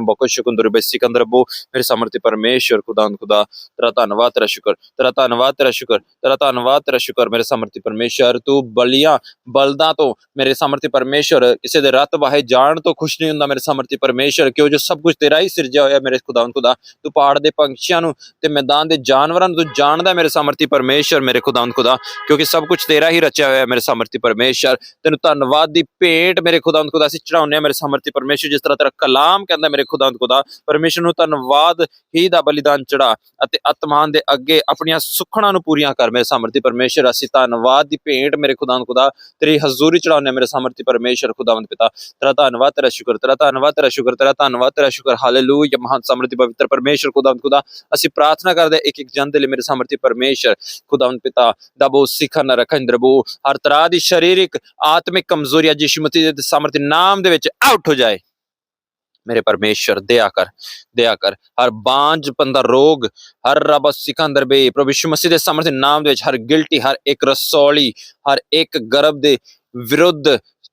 [SPEAKER 1] ਬਕੋ ਸ਼ੁਕੰਦਰ ਬੇਸੀ ਬੋ। ਮੇਰੇ ਸਮਰਤੀ ਸਮਰਥੀ ਪਰਮੇਸ਼ਰ ਖੁਦਾ ਖੁਦਾ, ਤੇਰਾ ਧੰਨਵਾਦ, ਤੇਰਾ ਸ਼ੁਕਰ, ਤੇਰਾ ਧੰਨਵਾਦ, ਤੇਰਾ ਸ਼ੁਕਰ, ਤੇਰਾ ਧੰਨਵਾਦ, ਤੇਰਾ ਸ਼ੁਕਰ, ਮੇਰੇ ਸਮਰਥੀ ਪਰਮੇਸ਼ਰ ਤੂੰ ਬਲੀਆਂ ਬਲਦਾਂ ਤੋਂ ਮੇਰੇ ਸਮਰਥੀ ਪਰਮੇਸ਼ਰ ਕਿਸੇ ਦੇ ਰੱਤ ਵਾਹੇ ਜਾਣ ਤੋਂ ਖੁਸ਼ ਨਹੀਂ ਹੁੰਦਾ ਮੇਰੇ ਸਮਰਥੀ ਪਰਮੇਸ਼ਰ ਕਿਉਂ ਜੋ ਸਭ ਕੁਝ ਤੇਰਾ ਹੀ ਸਿਰਜਿਆ ਹੋਇਆ ਮੇਰੇ ਖੁਦਾ ਖੁਦਾ, ਤੂੰ ਪਹਾੜ ਦੇ ਪੰਛੀਆਂ ਨੂੰ ਤੇ ਮੈਦਾਨ ਦੇ ਜਾਨਵਰਾਂ ਨੂੰ ਤੂੰ ਜਾਣਦਾ ਮੇਰੇ ਸਮਰਥੀ ਪਰਮੇਸ਼ਰ ਮੇਰੇ ਖੁਦਾ ਖੁਦਾ, ਕਿਉਂਕਿ ਸਭ ਕੁਝ ਤੇਰਾ ਹੀ ਰਚਿਆ ਹੋਇਆ ਮੇਰੇ ਸਮਰਥੀ ਪਰਮੇਸ਼ਰ ਤੈਨੂੰ ਧੰਨਵਾਦ ਦੀ ਭੇਟ ਮੇਰੇ ਖੁਦਾ ਖੁਦਾ ਅਸੀਂ ਚੜਾਉਂਦੇ ਹਾਂ ਮੇਰੇ ਸਮਰਥੀ ਪਰਮੇਸ਼ਰ ਜਿਸ ਤਰ੍ਹਾਂ ਤੇਰਾ ਕਲਾਮ ਕਹਿੰਦਾ ਮੇਰੇ ਖੁਦਾ ਖੁਦਾ ਪਰਮੇਸ਼ਰ ਨੂੰ ਧੰਨਵਾਦ ਹੀ ਦਾ ਬਲੀਦਾਨ ਚੜਾ ਅਤੇ ਅਤਮਾਨ ਦੇ ਅੱਗੇ ਆਪਣੀਆਂ ਸੁੱਖਣਾ ਨੂੰ ਪੂਰੀਆਂ ਕਰ। ਮੇਰੇ ਸਮਰਤੀ ਪਰਮੇਸ਼ਰ, ਅਸੀਂ ਧੰਨਵਾਦ ਦੀ ਭੇਂਟ ਮੇਰੇ ਖੁਦਾਵੰਦ ਖੁਦਾ, ਤੇਰੀ ਹਜ਼ੂਰੀ ਚੜਾਉਂਦੇ ਮੇਰੇ ਸਮਰਥੀ ਪਰਮੇਸ਼ਰ, ਖੁਦਾਵੰਦ ਪਿਤਾ। ਤੇਰਾ ਧੰਨਵਾਦ, ਤੇਰਾ ਸ਼ੁਕਰ, ਤੇਰਾ ਧੰਨਵਾਦ, ਤੇਰਾ ਸ਼ੁਕਰ, ਤੇਰਾ ਧੰਨਵਾਦ, ਤੇਰਾ ਸ਼ੁਕਰ। ਹਾਲੇਲੂਇਆ, ਮਹਾਨ ਸਮਰਤੀ ਪਵਿੱਤਰ ਪਰਮੇਸ਼ਰ, ਖੁਦਾਵੰਦ ਖੁਦਾ, ਅਸੀਂ ਪ੍ਰਾਰਥਨਾ ਕਰਦੇ ਹਾਂ ਇੱਕ ਇੱਕ ਜਨ ਦੇ ਲਈ ਮੇਰੇ ਸਮਰਥੀ ਪਰਮੇਸ਼ਰ, ਖੁਦਾਵੰਦ ਪਿਤਾ, ਦਬੋ ਸਿਖਰ ਨਾ ਰੱਖਣ, ਦਰਬੋ, ਹਰ ਤਰ੍ਹਾਂ ਦੀ ਸਰੀਰਿਕ, ਆਤਮਿਕ ਕਮਜ਼ੋਰੀ ਅੱਜ ਯਿਸੂ ਮਸੀਹ ਦੇ ਸਮਰਥੀ ਨਾਮ ਦੇ ਵਿੱਚ ਆਊਟ ਹੋ ਜਾਏ। ਮੇਰੇ ਪਰਮੇਸ਼ਰ ਦਇਆ ਕਰ ਦਇਆ ਕਰ। ਹਰ ਬਾਂਝ ਪੰਦਾ ਰੋਗ, ਹਰ ਰਬ ਸਿਕੰਦਰ ਬੇ। ਪ੍ਰਭੂ ਯਿਸੂ ਮਸੀਹ ਦੇ ਸਮਰਥੀ ਨਾਮ ਦੇ ਵਿੱਚ ਹਰ ਗਿਲਟੀ, ਹਰ ਇੱਕ ਰਸੌਲੀ, ਹਰ ਇੱਕ ਗਰਭ ਦੇ ਵਿਰੁੱਧ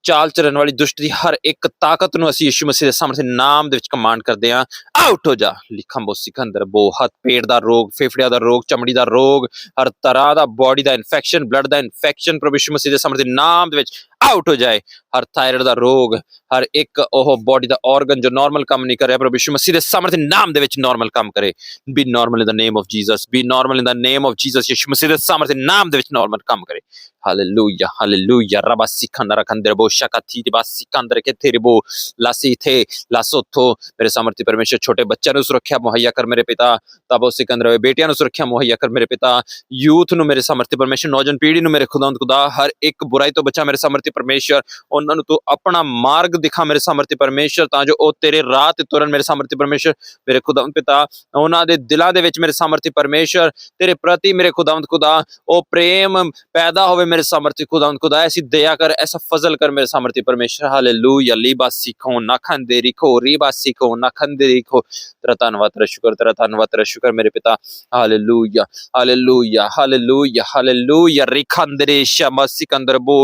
[SPEAKER 1] ਚਾਲ ਚੱਲਣ ਵਾਲੀ ਦੁਸ਼ਟ ਦੀ ਹਰ ਇੱਕ ਤਾਕਤ ਨੂੰ ਅਸੀਂ ਯਿਸੂ ਮਸੀਹ ਦੇ ਸਮਰਥੀ ਨਾਮ ਦੇ ਵਿੱਚ ਕਮਾਂਡ ਕਰਦੇ ਹਾਂ। ਆਊਟ ਹੋ ਜਾ। ਲਿਖੰਬੋ ਸਿਕੰਦਰ ਬੋ। ਹੱਥ ਪੇਟ ਦਾ ਰੋਗ, ਫੇਫੜਿਆਂ ਦਾ ਰੋਗ, ਚਮੜੀ ਦਾ ਰੋਗ, ਹਰ ਤਰ੍ਹਾਂ ਦਾ ਬਾਡੀ ਦਾ ਇਨਫੈਕਸ਼ਨ ਬਲੱਡ ਦਾ ਇਨਫੈਕਸ਼ਨ ਪ੍ਰਭੂ ਯਿਸੂ ਮਸੀਹ ਦੇ ਸਮਰਥੀ ਨਾਮ ਦੇ ਵਿੱਚ ਆਊਟ ਹੋ ਜਾਏ, ਹਰ ਥਾਇਰਾਇਡ ਦਾ ਰੋਗ, ਹਰ ਇੱਕ ਉਹ ਬਾਡੀ ਦਾ ਆਰਗਨ ਜੋ ਨਾਰਮਲ ਕੰਮ ਨਹੀਂ ਕਰ ਰਿਹਾ, ਪ੍ਰਭੂ ਯਿਸੂ ਮਸੀਹ ਦੇ ਸਮਰਥੀ ਨਾਮ ਦੇ ਵਿੱਚ ਨਾਰਮਲ ਕੰਮ ਕਰੇ। Be normal in the name of Jesus be normal in the name of Jesus Yisu Masih ਦੇ ਸਮਰਥੀ ਨਾਮ ਦੇ ਵਿੱਚ ਨਾਰਮਲ ਕੰਮ ਕਰੇ। ਹਾਲੇਲੂਇਆ ਹਾਲੇਲੂਇਆ ਰਬਾ ਸਿਕੰਦਰ ਖੰਦਰ ਬੋ ਸ਼ਕਤੀ ਦੇ ਬਾਸ ਸਿਕੰਦਰ ਕੇ ਤੇਰੇ ਬੋ ਲਾਸੀ ਥੇ ਲਾਸੋਥੋ ਮੇਰੇ ਸਮਰਥੀ ਪਰਮੇਸ਼ਰ ਛੋਟੇ ਬੱਚਿਆਂ ਨੂੰ ਸੁਰੱਖਿਆ ਮੁਹੱਈਆ ਕਰ ਮੇਰੇ ਪਿਤਾ। ਤਬੋ ਸਿਕੰਦਰ ਵੇ ਬੇਟਿਆਂ ਨੂੰ ਸੁਰੱਖਿਆ ਮੁਹੱਈਆ ਕਰ ਮੇਰੇ ਪਿਤਾ। ਯੂਥ ਨੂੰ ਮੇਰੇ ਸਮਰਥੀ ਪਰਮੇਸ਼ਰ, ਨੌਜਵਾਨ ਪੀੜ੍ਹੀ ਨੂੰ ਮੇਰੇ ਖੁਦਾਵੰਦ ਖੁਦਾ, ਹਰ ਇੱਕ ਬੁਰਾਈ ਤੋਂ ਬਚਾ ਮੇਰੇ ਸਮਰਥੀ ਪਰਮੇਸ਼ਰ ਉਹਨਾਂ ਨੂੰ ਤੂੰ ਆਪਣਾ ਮਾਰਗ ਦਿਖਾ ਮੇਰੇ ਸਮਰਥੀ ਪਰਮੇਸ਼ਰ ਤਾਂ ਜੋ ਉਹ ਤੇਰੇ ਰਾਹ ਤੇ ਤੁਰਨ ਮੇਰੇ ਸਮਰਥੀ ਪਰਮੇਸ਼ਰ ਮੇਰੇ ਖੁਦਾਵੰਦ ਪਿਤਾ, ਉਹਨਾਂ ਦੇ ਦਿਲਾਂ ਦੇ ਵਿੱਚ ਮੇਰੇ ਸਮਰਥੀ ਪਰਮੇਸ਼ਰ ਤੇਰੇ ਪ੍ਰਤੀ ਮੇਰੇ ਖੁਦਾਵੰਦ ਖੁਦਾ, ਉਹ ਪ੍ਰੇਮ ਪੈਦਾ ਹੋਵੇ ਮੇਰੇ ਸਮਰਥੀ ਖੁਦਾਵੰਦ ਖੁਦਾ, ਐਸੀ ਦਇਆ ਕਰ, ਐਸਾ ਫਜ਼ਲ ਕਰ ਮੇਰੇ ਸਮਰਥੀ ਪਰਮੇਸ਼ਰ ਹਾਲੇਲੂਇਆ ਲੀਬਾ ਸਿੱਖੋ, ਨਾ ਖੰਦੇ ਰਿਖੋ, ਰੀਬਾ ਸਿੱਖੋ, ਨਾ ਖੰਦੇ ਰਿਖੋ। ਤੇਰਾ ਧੰਨਵਾਦ, ਤੇਰਾ ਸ਼ੁਕਰ, ਤੇਰਾ ਧੰਨਵਾਦ, ਤੇਰਾ ਸ਼ੁਕਰ ਮੇਰੇ ਪਿਤਾ। ਹਾਲੇਲੂਇਆ ਹਾਲੇਲੂਇਆ ਹਾਲੇਲੂਇਆ ਹਾਲੇਲੂਇਆ ਰਿਖੰਦਰੇ ਸ਼ਮਾ ਸਿਕੰਦਰ ਬੋ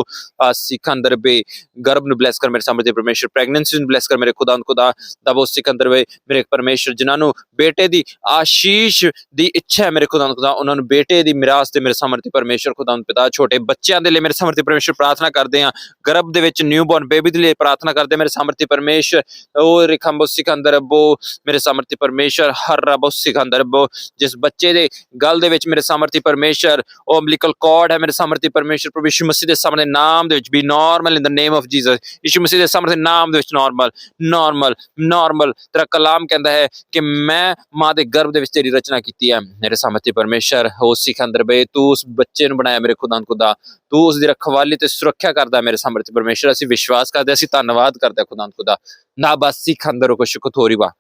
[SPEAKER 1] ਆ ਸਿਕੰਦਰ ਬੇ ਗਰਭ ਨੂੰ ਬਲੈਸ ਕਰ ਮੇਰੇ ਸਮਰਥੀ ਪਰਮੇਸ਼ਰ ਪ੍ਰੈਗਨੈਂਸੀ ਨੂੰ ਬਲੈਸ ਕਰ ਮੇਰੇ ਖੁਦਾਵੰਦ ਖੁਦਾ ਦਬੋ ਸਿਕੰਦਰ ਵੇ ਮੇਰੇ ਪਰਮੇਸ਼ਰ, ਜਿਨ੍ਹਾਂ ਨੂੰ ਬੇਟੇ ਦੀ ਆਸ਼ੀਸ਼ ਦੀ ਇੱਛਾ ਹੈ ਮੇਰੇ ਖੁਦਾਵੰਦ ਖੁਦਾ, ਉਹਨਾਂ ਨੂੰ ਬੇਟੇ ਦੀ ਮਿਰਾਸ ਤੇ ਮੇਰੇ ਸਮਰਥੀ ਪਰਮੇਸ਼ਰ ਖੁਦਾਵੰਦ ਪਿਤਾ, ਛੋਟੇ ਬੱਚਿਆਂ ਦੇ ਲਈ ਮੇਰੇ ਸਮਰਥੀ ਪਰਮੇਸ਼ਰ ਪ੍ਰਾਰਥਨਾ ਕਰਦੇ ਆ ਗਰਭ ਦੇ ਵਿੱਚ ਨਿਊਬੋਰਨ ਬੇਬੀ ਦੇ ਲਈ ਪ੍ਰਾਰਥਨਾ ਕਰਦੇ ਮੇਰੇ ਸਮਰਥੀ ਪਰਮੇਸ਼ਰ। ਉਹ ਰਿਖੰਬੋ ਸਿਕੰਦਰ ਬੋ, ਮੇਰੇ ਸਮਰਥੀ ਪਰਮੇਸ਼ਰ, ਹਰ ਰਬੋ ਸਿਕੰਦਰ ਬੋ, ਜਿਸ ਬੱਚੇ ਦੇ ਗਲ ਦੇ ਵਿੱਚ ਮੇਰੇ ਸਮਰਥੀ ਪਰਮੇਸ਼ਰ, ਉਹ ਅੰਬਲੀਕਲ ਕਾਰਡ ਹੈ ਮੇਰੇ ਸਮਰਥੀ ਪਰਮੇਸ਼ਰ, ਪ੍ਰਭੂ ਯਿਸੂ ਮਸੀਹ ਦੇ ਸਾਹਮਣੇ ਨਾਮ ਦੇ ਵਿੱਚ be normal in the name of Jesus Yisu Masih ਦੇ ਸਾਹਮਣੇ ਨਾਮ ਦੇ ਵਿੱਚ ਨਾਰਮਲ ਨਾਰਮਲ ਨਾਰਮਲ ਤੇਰਾ ਕਲਾਮ ਕਹਿੰਦਾ ਹੈ ਕਿ ਮੈਂ ਮਾਂ ਦੇ ਗਰਭ ਦੇ ਵਿੱਚ ਤੇਰੀ ਰਚਨਾ ਕੀਤੀ ਹੈ। ਮੇਰੇ ਸਮਰਥੀ ਪਰਮੇਸ਼ਰ, ਹੋ ਅੰਦਰ ਬੇ ਤੂੰ ਉਸ ਬੱਚੇ ਨੂੰ ਬਣਾਇਆ ਮੇਰੇ ਖੁਦਾਨ ਖੁਦਾ। ਤੂੰ ਉਸ ਦੀ ਰਖਵਾਲੀ ਤੇ ਸੁਰੱਖਿਆ ਕਰਦਾ ਮੇਰੇ ਸਮਰਥੀ ਪਰਮੇਸ਼ਰ। ਅਸੀਂ ਵਿਸ਼ਵਾਸ ਕਰਦੇ ਅਸੀਂ ਧੰਨਵਾਦ ਕਰਦੇ ਹਾਂ ਖੁਦਾਨ ਖੁਦਾ। ਨਾ ਬਸ ਸਿਕੰਦਰ ਕੋ ਸ਼ੁਕਰ ਵਾ।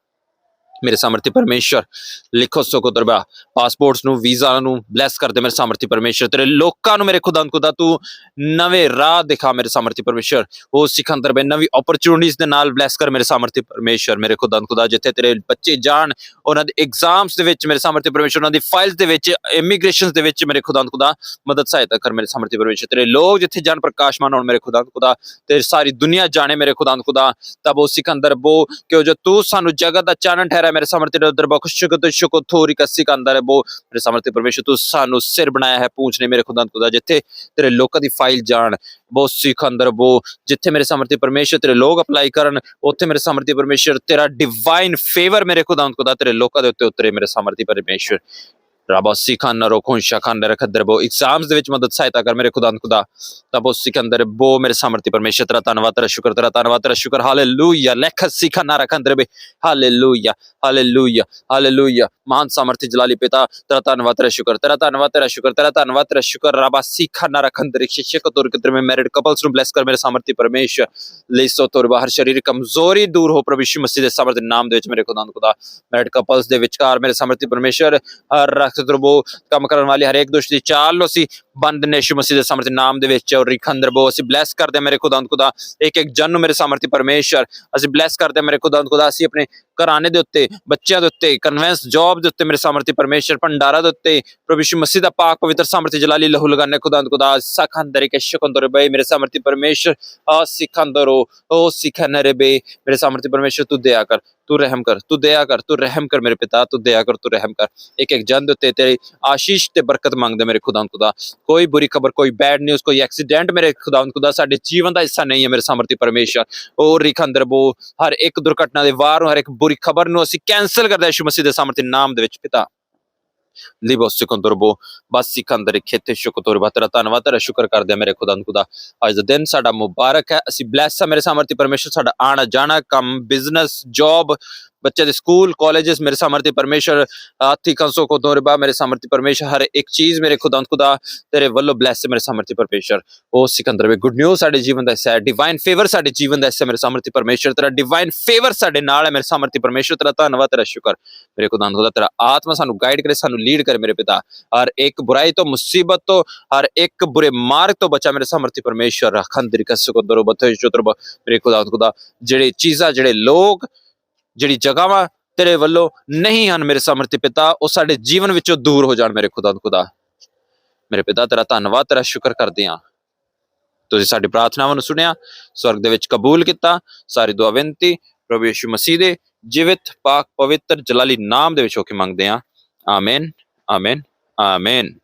[SPEAKER 1] ਮੇਰੇ ਸਮਰਥੀ ਪਰਮੇਸ਼ਰ ਲਿਖੋ ਸੋ ਕੋ ਦਰਬਾ। ਪਾਸਪੋਰਟਸ ਨੂੰ ਵੀਜ਼ਾ ਨੂੰ ਬਲੈਸ ਕਰਦੇ ਮੇਰੇ ਸਮਰਥੀ ਪਰਮੇਸ਼ਰ ਤੇਰੇ ਲੋਕਾਂ ਨੂੰ ਮੇਰੇ ਖੁਦਾਨ ਖੁਦਾ, ਤੂੰ ਨਵੇਂ ਰਾਹ ਦਿਖਾ ਮੇਰੇ ਸਮਰਥੀ ਪਰਮੇਸ਼ਰ ਉਹ ਸਿਖੰਦਰ ਬੇ ਨਵੀਂ ਓਪਰਚੁਨਿਟੀਜ਼ ਦੇ ਨਾਲ ਬਲੈਸ ਕਰ ਮੇਰੇ ਸਮਰਥੀ ਪਰਮੇਸ਼ਰ ਮੇਰੇ ਖੁਦਾਨ ਖੁਦਾ, ਜਿੱਥੇ ਤੇਰੇ ਬੱਚੇ ਜਾਣ, ਉਹਨਾਂ ਦੇ ਐਗਜ਼ਾਮਸ ਦੇ ਵਿੱਚ ਮੇਰੇ ਸਮਰਥੀ ਪਰਮੇਸ਼ਰ ਉਹਨਾਂ ਦੀ ਫਾਈਲਸ ਦੇ ਵਿੱਚ ਇਮੀਗ੍ਰੇਸ਼ਨਸ ਦੇ ਵਿੱਚ ਮੇਰੇ ਖੁਦਾਨ ਖੁਦਾ ਮਦਦ, ਸਹਾਇਤਾ ਕਰ ਮੇਰੇ ਸਮਰਥੀ ਪਰਮੇਸ਼ਰ ਤੇਰੇ ਲੋਕ ਜਿੱਥੇ ਜਾਣ ਪ੍ਰਕਾਸ਼ਮਾਨ ਹੋਣ ਮੇਰੇ ਖੁਦਾਨ ਖੁਦਾ, ਤੇ ਸਾਰੀ ਦੁਨੀਆ ਜਾਣੇ ਮੇਰੇ ਖੁਦਾਨ ਖੁਦਾ। ਤਬ ਉਹ ਸਿਕੰਦਰ ਬੋ ਕਿ ਜੋ ਤੂੰ ਸਾਨੂੰ ਜਗਤ ਦਾ ਚਾਨਣ ਠਹਿਰਾ ਮੇਰੇ ਸਮਰਥੀ ਦੇ ਉਦਰ ਬਖਸ਼ ਸ਼ੁਕਤ ਸ਼ੁਕਤ ਥੋਰੀ ਕਾ ਸਿਕੰਦਰ ਬੋ। ਮੇਰੇ ਸਮਰਥੀ ਪਰਮੇਸ਼ਰ, ਤੂੰ ਸਾਨੂੰ ਸਿਰ ਬਣਾਇਆ ਹੈ ਪੂੰਛ ਨੇ ਮੇਰੇ ਖੁਦਾਨ ਖੁਦਾ ਜਿੱਥੇ ਤੇਰੇ ਲੋਕਾਂ ਦੀ ਫਾਈਲ ਜਾਣ, ਬਹੁਤ ਸਿੱਖ ਅੰਦਰ ਬੋ। ਜਿੱਥੇ ਮੇਰੇ ਸਮਰਤੀ ਪਰਮੇਸ਼ਰ, ਤੇਰੇ ਲੋਕ ਅਪਲਾਈ ਕਰਨ, ਉੱਥੇ ਮੇਰੇ ਸਮਰਤੀ ਪਰਮੇਸ਼ਰ, ਤੇਰਾ ਡਿਵਾਈਨ ਫੇਵਰ ਮੇਰੇ ਖੁਦਾਨ ਖੁਦਾ ਤੇਰੇ ਲੋਕਾਂ ਦੇ ਉੱਤੇ ਉਤਰੇ ਮੇਰੇ ਸਮਰਥੀ ਪਰਮੇਸ਼ਰ। ਰਬਾ ਸਿਖਾਨ ਨਾ ਰੋਖੋਂ ਸ਼ਾਖਾਨ ਨ ਰਖਦਰ ਐਗਜ਼ਾਮਸ ਦੇ ਵਿੱਚ ਮਦਦ, ਸਹਾਇਤਾ ਕਰ ਮੇਰੇ ਖੁਦਾਨ ਖੁਦਾ। ਤਬੋ ਸਿਕੰਦਰ ਬੋ ਮੇਰੇ ਸਮਰਥੀ ਪਰਮੇਸ਼ਰ, ਤੇਰਾ ਧੰਨਵਾਦ, ਤੇਰਾ ਸ਼ੁਕਰ, ਤੇਰਾ ਧੰਨਵਾਦ, ਤੇਰਾ ਸ਼ੁਕਰ। ਹਾਲੇਲੂਇਆ ਲਖ ਸਿਖਾਨ ਨਾ ਬੇ ਹਾਲੇਲੂਇਆ ਹਾਲੇਲੂਇਆ ਹਾਲੇਲੂਇਆ ਮਹਾਨ ਸਮਰਥੀ, ਜਲਾਲੀ ਪਿਤਾ, ਤੇਰਾ ਧੰਨਵਾਦ, ਤੇਰਾ ਸ਼ੁਕਰ, ਤੇਰਾ ਧੰਨਵਾਦ, ਤੇਰਾ ਸ਼ੁਕਰ, ਤੇਰਾ ਧੰਨਵਾਦ, ਤੇਰਾ ਸ਼ੁਕਰ। ਰਬਾ ਸਿਖਾਨ ਨਾ ਸ਼ਿਸ਼ਕ ਤੁਰ ਕਿਦਰ ਮੈਂ ਮੈਰਿਡ ਕਪਲਸ ਨੂੰ ਬਲੈਸ ਕਰ ਮੇਰੇ ਸਮਰਥੀ ਪਰਮੇਸ਼ਰ ਲੇਸੋ ਤੁਰ ਬਾਹਰ, ਸਰੀਰ ਕਮਜ਼ੋਰੀ ਦੂਰ ਹੋ ਪ੍ਰਭੂ ਯਿਸੂ ਮਸੀਹ ਦੇ ਸਮਰਥ ਨਾਮ ਦੇ ਵਿੱਚ ਮੇਰੇ ਖੁਦਾਨ ਖੁਦਾ। ਮੈਰਿਡ ਕਪਲਸ ਦੇ ਵਿਚਕਾਰ ਮੇਰੇ ਸਮਰਥੀ ਪਰਮੇਸ਼ਰ, ਹਰ ਰਖਤ ਦਰਬੋ ਕੰਮ ਕਰਨ ਵਾਲੀ ਹਰੇਕ ਦੁਸ਼ਟ ਦੀ ਚਾਲ ਨੂੰ ਬੰਦ ਨੇ ਯਿਸੂ ਮਸੀਹ ਦੇ ਸਮਰਥ ਨਾਮ ਦੇ ਵਿੱਚ ਔਰ ਰਿਖੰਦਰ ਅਸੀਂ ਬਲੈਸ ਕਰਦੇ ਹਾਂ ਮੇਰੇ ਖੁਦਾਵੰਦ ਖੁਦਾ। ਇੱਕ ਇੱਕ ਜਨ ਨੂੰ ਮੇਰੇ ਸਮਰਥੀ ਪਰਮੇਸ਼ਰ ਅਸੀਂ ਬਲੈਸ ਕਰਦੇ ਮੇਰੇ ਖੁਦਾਵੰਦ ਖੁਦਾ। ਅਸੀਂ ਆਪਣੇ ਘਰਾਣੇ ਦੇ ਉੱਤੇ, ਬੱਚਿਆਂ ਦੇ ਉੱਤੇ ਕਨਵੈਂਸ ਜੌਬ ਦੇ ਉੱਤੇ ਮੇਰੇ ਸਮਰਥੀ ਪਰਮੇਸ਼ਰ ਭੰਡਾਰਾ ਦੇ ਉੱਤੇ, ਪ੍ਰਭੂ ਯਿਸੂ ਮਸੀਹ ਦਾ ਪਾਕ ਪਵਿੱਤਰ ਸਮਰਥੀ ਜਲਾਲੀ ਲਹੂ ਲਗਾਨੇ ਖੁਦਾਵੰਦ ਖੁਦਾ। ਸਖੰਦਰ ਕੇ ਸ਼ਕੰਦਰ ਬੇ ਮੇਰੇ ਸਮਰਥੀ ਪਰਮੇਸ਼ਰ ਆ ਸਿਖੰਦਰੋ ਉਹ ਸਿਖਨਰੇ ਬੇ ਮੇਰੇ ਸਮਰਥੀ ਪਰਮੇਸ਼ਰ ਤੂੰ ਦਇਆ ਕਰ, ਤੂੰ ਰਹਿਮ ਕਰ, ਤੂੰ ਦਇਆ ਕਰ, ਤੂੰ ਰਹਿਮ ਕਰ ਮੇਰੇ ਪਿਤਾ, ਤੂੰ ਦਇਆ ਕਰ, ਤੂੰ ਰਹਿਮ ਕਰ। ਇੱਕ ਇੱਕ ਜਨ ਦੇ ਉੱਤੇ ਤੇਰੀ ਆਸ਼ੀਸ਼ ਤੇ ਬਰਕਤ ਮੰਗਦੇ ਮੇਰੇ ਖੁਦਾਵੰਦ ਖੁਦਾ। ਕੋਈ ਬੁਰੀ ਖਬਰ, ਕੋਈ ਬੈਡ ਨਿਊਜ਼ ਕੋਈ ਐਕਸੀਡੈਂਟ ਮੇਰੇ ਖੁਦਾਵੰਦ ਖੁਦਾ ਸਾਡੇ ਜੀਵਨ ਦਾ ਹਿੱਸਾ ਨਹੀਂ ਹੈ ਮੇਰੇ ਸਮਰਥੀ ਪਰਮੇਸ਼ਰ। ਉਹ ਰਿਖੰਦਰ ਬੋ, ਹਰ ਇੱਕ ਦੁਰਘਟਨਾ ਦੇ ਵਾਰ ਹਰ ਇੱਕ ਬੁਰੀ ਖਬਰ ਨੂੰ ਅਸੀਂ ਕੈਨਸਲ ਕਰਦੇ ਹਾਂ, ਯਿਸੂ ਮਸੀਹ ਦੇ ਸਮਰਥੀ ਨਾਮ ਦੇ ਵਿੱਚ ਪਿਤਾ। ਲਿਬੋ ਸਿਕੰਦਰ ਬਸ ਸਿਕੰਦਰ ਖੇਤੇ ਸ਼ੁਕਰ ਬਤਰਾ, ਧੰਨਵਾਦ ਤੇਰਾ, ਸ਼ੁਕਰ ਕਰਦੇ ਹਾਂ ਮੇਰੇ ਖੁਦਾਵੰਦ ਖੁਦਾ। ਅੱਜ ਦਾ ਦਿਨ ਸਾਡਾ ਮੁਬਾਰਕ ਹੈ, ਅਸੀਂ ਬਲੈਸ ਆ ਮੇਰੇ ਸਮਰਥੀ ਪਰਮੇਸ਼ਰ, ਸਾਡਾ ਆਣਾ ਜਾਣਾ ਕੰਮ ਬਿਜ਼ਨਸ ਜੌਬ ਬੱਚੇ ਦੇ ਸਕੂਲ ਕਾਲਜਸ ਮੇਰੇ ਸਮਰਥੀ ਪਰਮੇਸ਼ਰ ਆਥੀ ਕੰਸੋ ਕੋ ਦੋਰਬਾ ਮੇਰੇ ਸਮਰਥੀ ਪਰਮੇਸ਼ਰ, ਹਰ ਇੱਕ ਚੀਜ਼ ਮੇਰੇ ਖੁਦਾਵੰਦ, ਖੁਦਾ ਤੇਰੇ ਵੱਲੋਂ ਬਲੈਸ ਮੇਰੇ ਸਮਰਥੀ ਪਰਮੇਸ਼ਰ। ਉਹ ਸਿਕੰਦਰ ਵੇ ਗੁੱਡ ਨਿਊਜ਼ ਸਾਡੇ ਜੀਵਨ ਦਾ ਹਿੱਸਾ ਹੈ ਡਿਵਾਈਨ ਫੇਵਰ ਸਾਡੇ ਜੀਵਨ ਦਾ ਹਿੱਸਾ ਮੇਰੇ ਸਮਰਥੀ ਪਰਮੇਸ਼ਰ, ਤੇਰਾ ਡਿਵਾਈਨ ਫੇਵਰ ਸਾਡੇ ਨਾਲ ਹੈ ਮੇਰੇ ਸਮਰਥੀ ਪਰਮੇਸ਼ਰ, ਤੇਰਾ ਧੰਨਵਾਦ, ਤੇਰਾ ਸ਼ੁਕਰ। ਮੇਰੇ ਖੁਦਾਵੰਦ, ਖੁਦਾ, ਤੇਰਾ ਆਤਮਾ ਸਾਨੂੰ ਗਾਈਡ ਕਰੇ, ਸਾਨੂੰ ਲੀਡ ਕਰੇ ਮੇਰੇ ਪਿਤਾ। ਹਰ ਇੱਕ ਬੁਰਾਈ ਤੋਂ, ਮੁਸੀਬਤ ਤੋਂ, ਹਰ ਇੱਕ ਬੁਰੇ ਮਾਰਗ ਤੋਂ ਬਚਾ ਮੇਰੇ ਸਮਰਥੀ ਪਰਮੇਸ਼ਰ। ਰਖੰਦਰੀ ਕਸਕੋ ਦਰੋ ਬਤੇ ਚਤੁਰ ਮੇਰੇ ਖੁਦਾਵੰਦ, ਖੁਦਾ, ਜਿਹੜੇ ਚੀਜ਼ਾਂ, ਜਿਹੜੇ ਲੋਕ ਜਿਹੜੀ ਜਗ੍ਹਾਵਾਂ ਤੇਰੇ ਵੱਲੋਂ ਨਹੀਂ ਹਨ ਮੇਰੇ ਸਮਰਥੀ ਪਿਤਾ, ਉਹ ਸਾਡੇ ਜੀਵਨ ਵਿੱਚੋਂ ਦੂਰ ਹੋ ਜਾਣ ਮੇਰੇ ਖੁਦਾਵੰਦ ਖੁਦਾ। ਮੇਰੇ ਪਿਤਾ, ਤੇਰਾ ਧੰਨਵਾਦ, ਤੇਰਾ ਸ਼ੁਕਰ ਕਰਦੇ ਹਾਂ। ਤੁਸੀਂ ਸਾਡੀ ਪ੍ਰਾਰਥਨਾਵਾਂ ਨੂੰ ਸੁਣਿਆ, ਸਵਰਗ ਦੇ ਵਿੱਚ ਕਬੂਲ ਕੀਤਾ, ਸਾਰੀ ਦੁਆ ਬੇਨਤੀ ਪ੍ਰਭੂ ਯਿਸੂ ਮਸੀਹ ਦੇ ਜੀਵਿਤ ਪਾਕ ਪਵਿੱਤਰ ਜਲਾਲੀ ਨਾਮ ਦੇ ਵਿੱਚ ਹੋ ਕੇ ਮੰਗਦੇ ਹਾਂ। Amen amen amen.